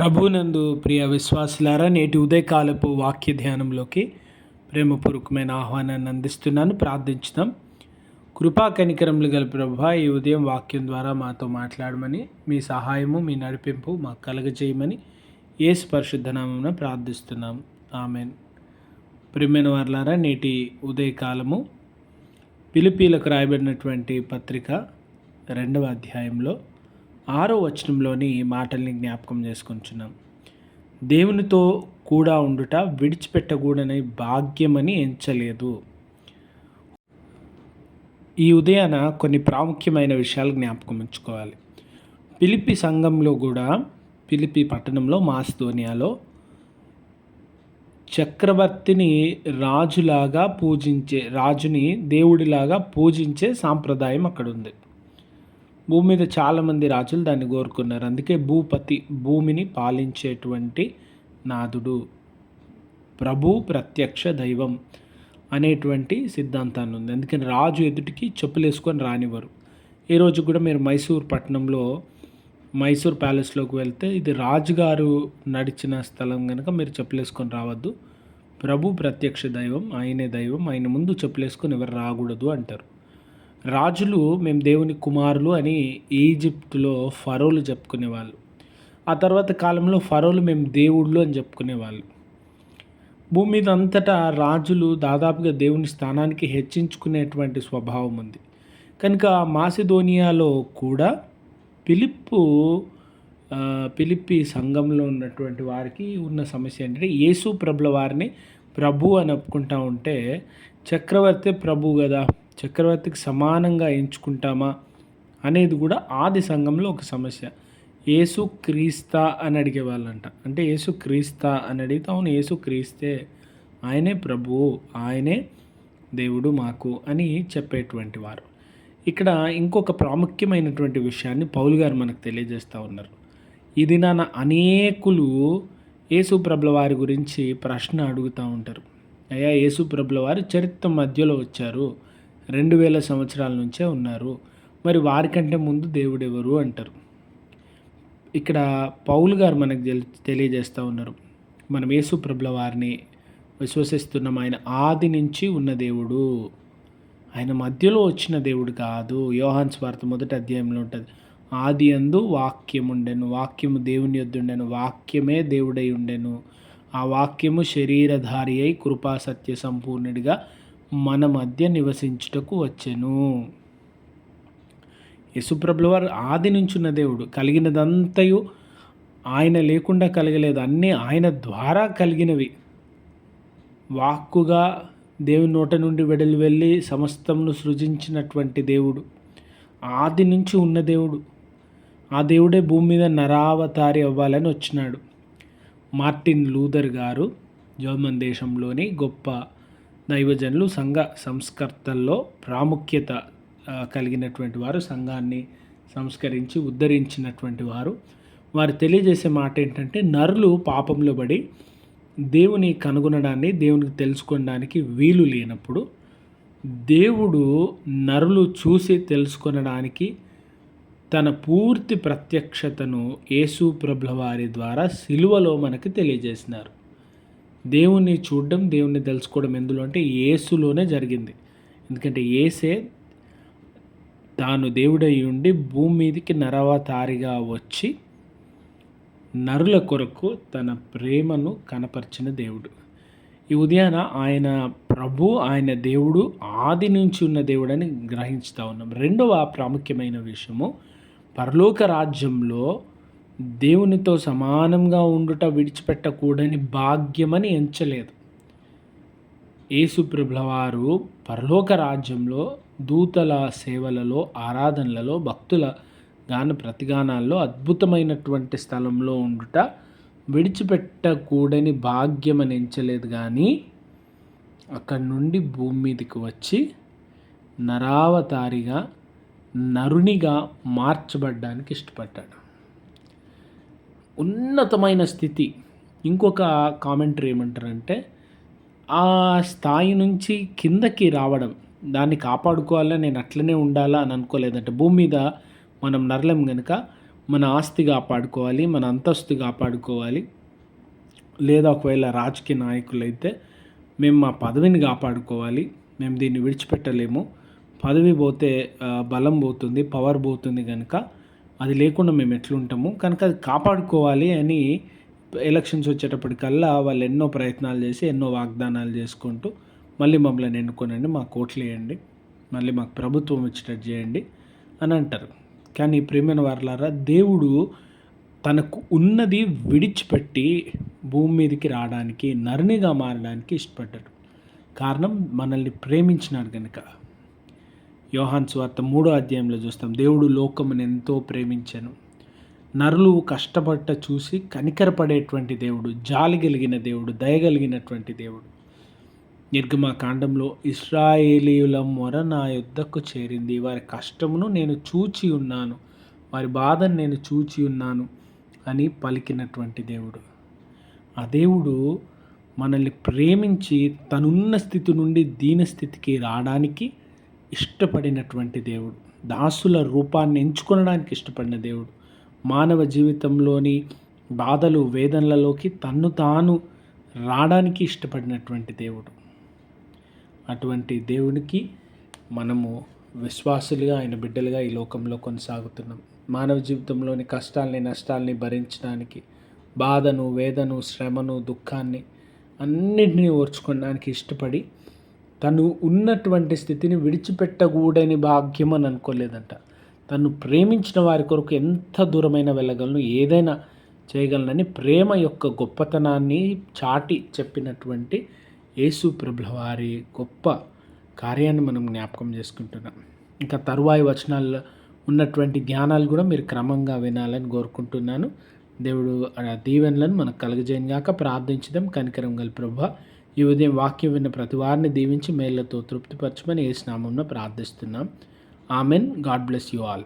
ప్రభునందు ప్రియ విశ్వాసులారా నేటి ఉదయకాలపు వాక్య ధ్యానంలోకి ప్రేమపూర్వకమైన ఆహ్వానాన్ని అందిస్తున్నాను. ప్రార్థించుదాం. కృపా కనికరములు గల ప్రభు ఈ ఉదయం వాక్యం ద్వారా మాతో మాట్లాడమని మీ సహాయము మీ నడిపింపు మాకు కలగజేయమని ఏ స్పర్శుద్ధనామం ప్రార్థిస్తున్నాం. ఆమెన్. ప్రియమైన వర్లారా నేటి ఉదయకాలము పిలిపీలకు రాయబడినటువంటి పత్రిక రెండవ అధ్యాయంలో ఆరో వచనంలోని మాటల్ని జ్ఞాపకం చేసుకుంటున్నాం. దేవునితో కూడా ఉండుట విడిచిపెట్టకూడని భాగ్యమని ఎంచలేదు. ఈ ఉదయాన కొన్ని ప్రాముఖ్యమైన విషయాలు జ్ఞాపకం ఉంచుకోవాలి. పిలిపి సంఘంలో కూడా పిలిపి పట్టణంలో మాస్దోనియాలో చక్రవర్తిని రాజులాగా పూజించే రాజుని దేవుడిలాగా పూజించే సాంప్రదాయం అక్కడ ఉంది భూమి మీద చాలామంది రాజులు దాన్ని కోరుకున్నారు. అందుకే భూపతి భూమిని పాలించేటువంటి నాదుడు. ప్రభు ప్రత్యక్ష దైవం అనేటువంటి సిద్ధాంతాన్ని ఉంది. అందుకని రాజు ఎదుటికి చెప్పులు వేసుకొని రానివ్వరు. ఈ రోజు కూడా మీరు మైసూర్ పట్టణంలో మైసూర్ ప్యాలెస్లోకి వెళ్తే ఇది రాజుగారు నడిచిన స్థలం కనుక మీరు చెప్పులు వేసుకొని రావద్దు. ప్రభు ప్రత్యక్ష దైవం ఆయనే దైవం ఆయన ముందు చెప్పులు వేసుకొని ఎవరు రాకూడదు అంటారు. రాజులు మేము దేవుని కుమారులు అని ఈజిప్టులో ఫరోలు చెప్పుకునేవాళ్ళు. ఆ తర్వాత కాలంలో ఫరోలు మేము దేవుళ్ళు అని చెప్పుకునేవాళ్ళు. భూమి మీద అంతటా రాజులు దాదాపుగా దేవుని స్థానానికి హెచ్చించుకునేటువంటి స్వభావం ఉంది. కనుక మాసిదోనియాలో కూడా పిలిప్పు పిలిప్పి సంఘంలో ఉన్నటువంటి వారికి ఉన్న సమస్య ఏంటంటే యేసు ప్రభుల వారిని ప్రభు అని ఒప్పుకుంటా ఉంటే చక్రవర్తి ప్రభు కదా. చక్రవర్తికి సమానంగా ఎంచుకుంటామా అనేది కూడా ఆది సంఘంలో ఒక సమస్య. ఏసు క్రీస్తా అని అడిగేవాళ్ళంట అంటే ఏసు క్రీస్తా అని అడిగితే అవును ఏసు క్రీస్తే. ఆయనే ప్రభువు ఆయనే దేవుడు మాకు అని చెప్పేటువంటి వారు. ఇక్కడ ఇంకొక ప్రాముఖ్యమైనటువంటి విషయాన్ని పౌలు గారు మనకు తెలియజేస్తూ ఉన్నారు. ఇది నాన్న అనేకులు యేసు ప్రభుల వారి గురించి ప్రశ్న అడుగుతూ ఉంటారు. అయ్యా యేసు ప్రభుల వారు చరిత్ర మధ్యలో వచ్చారు. రెండు వేల సంవత్సరాల నుంచే ఉన్నారు. మరి వారికంటే ముందు దేవుడు ఎవరు అంటారు. ఇక్కడ పౌలు గారు మనకు తెలియజేస్తూ ఉన్నారు. మనం యేసు ప్రభుల వారిని విశ్వసిస్తున్నాం. ఆయన ఆది నుంచి ఉన్న దేవుడు. ఆయన మధ్యలో వచ్చిన దేవుడు కాదు. యోహాన్ స్వార్థ మొదటి అధ్యాయంలో ఉంటుంది. ఆది అందు వాక్యం ఉండెను. వాక్యము దేవుని యొద్దుండెను వాక్యమే దేవుడై ఉండెను. ఆ వాక్యము శరీరధారి అయి కృపా సత్య సంపూర్ణుడిగా మన మధ్య నివసించుటకు వచ్చెను. యశుప్రభుల వారు ఆది నుంచున్న దేవుడు. కలిగినదంతయు ఆయన లేకుండా కలగలేదు. అన్నీ ఆయన ద్వారా కలిగినవి. వాక్కుగా దేవుని నోట నుండి వెడలి వెళ్ళి సమస్తమును సృజించినటువంటి దేవుడు. ఆది నుంచి ఉన్న దేవుడు. ఆ దేవుడే భూమి మీద నరావతారి అవ్వాలని వచ్చినాడు. మార్టిన్ లూథర్ గారు జర్మన్ దేశంలోని గొప్ప దైవజనులు సంఘ సంస్కర్తల్లో ప్రాముఖ్యత కలిగినటువంటి వారు సంఘాన్ని సంస్కరించి ఉద్ధరించినటువంటి వారు. వారు తెలియజేసే మాట ఏంటంటే నరులు పాపంలో పడి దేవుని కనుగొనడాన్ని దేవునికి తెలుసుకోవడానికి వీలు లేనప్పుడు దేవుడు నరులు చూసి తెలుసుకొనడానికి తన పూర్తి ప్రత్యక్షతను యేసు ప్రభుల వారి ద్వారా సిలువలో మనకి తెలియజేసినారు. దేవుణ్ణి చూడడం దేవుణ్ణి తెలుసుకోవడం ఎందులో అంటే ఏసులోనే జరిగింది. ఎందుకంటే ఏసే తాను దేవుడై ఉండి భూమి మీదకి నరవతారిగా వచ్చి నరుల కొరకు తన ప్రేమను కనపరిచిన దేవుడు. ఈ ఉదయాన ఆయన ప్రభు ఆయన దేవుడు ఆది నుంచి ఉన్న దేవుడని గ్రహించుతూ ఉన్నాం. రెండవ ప్రాముఖ్యమైన విషయము పరలోక రాజ్యంలో దేవునితో సమానంగా ఉండుట విడిచిపెట్టకూడని భాగ్యమని ఎంచలేదు. యేసుప్రభుల వారు పరలోక రాజ్యంలో దూతల సేవలలో ఆరాధనలలో భక్తుల గాన ప్రతిగానాల్లో అద్భుతమైనటువంటి స్థలంలో ఉండుట విడిచిపెట్టకూడని భాగ్యమని ఎంచలేదు కానీ అక్కడి నుండి భూమి మీదకి వచ్చి నరావతారిగా నరునిగా మార్చబడ్డానికి ఇష్టపడ్డాడు. ఉన్నతమైన స్థితి. ఇంకొక కామెంటరీ ఏమంటారంటే ఆ స్థాయి నుంచి కిందకి రావడం దాన్ని కాపాడుకోవాలని నేను అట్లనే ఉండాలా అని అనుకోలేదంటే భూమి మీద మనం నరలేం కనుక మన ఆస్తి కాపాడుకోవాలి మన అంతస్తు కాపాడుకోవాలి లేదా ఒకవేళ రాజకీయ నాయకులైతే మేము మా పదవిని కాపాడుకోవాలి మేము దీన్ని విడిచిపెట్టలేము పదవి పోతే బలం పోతుంది పవర్ పోతుంది కనుక అది లేకుండా మేము ఎట్లుంటాము? కనుక అది కాపాడుకోవాలి అని ఎలక్షన్స్ వచ్చేటప్పటికల్లా వాళ్ళు ఎన్నో ప్రయత్నాలు చేసి ఎన్నో వాగ్దానాలు చేసుకుంటూ మళ్ళీ మమ్మల్ని ఎన్నుకోనండి. మాకు ఓట్లు వేయండి. మళ్ళీ మాకు ప్రభుత్వం వచ్చేటట్టు చేయండి అని అంటారు. కానీ ప్రేమైన వారలారా దేవుడు తనకు ఉన్నది విడిచిపెట్టి భూమి మీదకి రావడానికి నరునిగా మారడానికి ఇష్టపడ్డాడు. కారణం మనల్ని ప్రేమించినాడు కనుక యోహాన్ స్వార్త మూడో అధ్యాయంలో చూస్తాం. దేవుడు లోకమును ఎంతో ప్రేమించాను. నరులు కష్టపడ్డ చూసి కనికరపడేటువంటి దేవుడు జాలి కలిగిన దేవుడు దయగలిగినటువంటి దేవుడు. నిర్గమ కాండంలో ఇస్రాయేలీయుల మొర నా యుద్ధకు చేరింది. వారి కష్టమును నేను చూచి ఉన్నాను. వారి బాధను నేను చూచి ఉన్నాను అని పలికినటువంటి దేవుడు. ఆ దేవుడు మనల్ని ప్రేమించి తనున్న స్థితి నుండి దీన స్థితికి రావడానికి ఇష్టపడినటువంటి దేవుడు. దాసుల రూపాన్ని ఎంచుకొనడానికి ఇష్టపడిన దేవుడు. మానవ జీవితంలోని బాధలు వేదనలలోకి తన్ను తాను రావడానికి ఇష్టపడినటువంటి దేవుడు. అటువంటి దేవునికి మనము విశ్వాసులుగా ఆయన బిడ్డలుగా ఈ లోకంలో కొనసాగుతున్నాం. మానవ జీవితంలోని కష్టాల్ని నష్టాల్ని భరించడానికి బాధను వేదను శ్రమను దుఃఖాన్ని అన్నింటినీ ఓర్చుకోవడానికి ఇష్టపడి తను ఉన్నటువంటి స్థితిని విడిచిపెట్టకూడని భాగ్యం అని అనుకోలేదంట. తను ప్రేమించిన వారి కొరకు ఎంత దూరమైన వెళ్ళగలను ఏదైనా చేయగలనని ప్రేమ యొక్క గొప్పతనాన్ని చాటి చెప్పినటువంటి యేసు ప్రభుల వారి గొప్ప కార్యాన్ని మనం జ్ఞాపకం చేసుకుంటున్నాం. ఇంకా తరువాయి వచనాల్లో ఉన్నటువంటి జ్ఞానాలు కూడా మీరు క్రమంగా వినాలని కోరుకుంటున్నాను. దేవుడు ఆ దీవెనలను మనకు కలుగజేయను గాక ప్రార్థించడం కనికరం గల ప్రభు ఈ ఉదయం వాక్యం విన్న ప్రతి వారిని దీవించి మేళ్ళతో తృప్తిపరచమని ఏ స్నామంలో ప్రార్థిస్తున్నాం. Amen. God bless you all.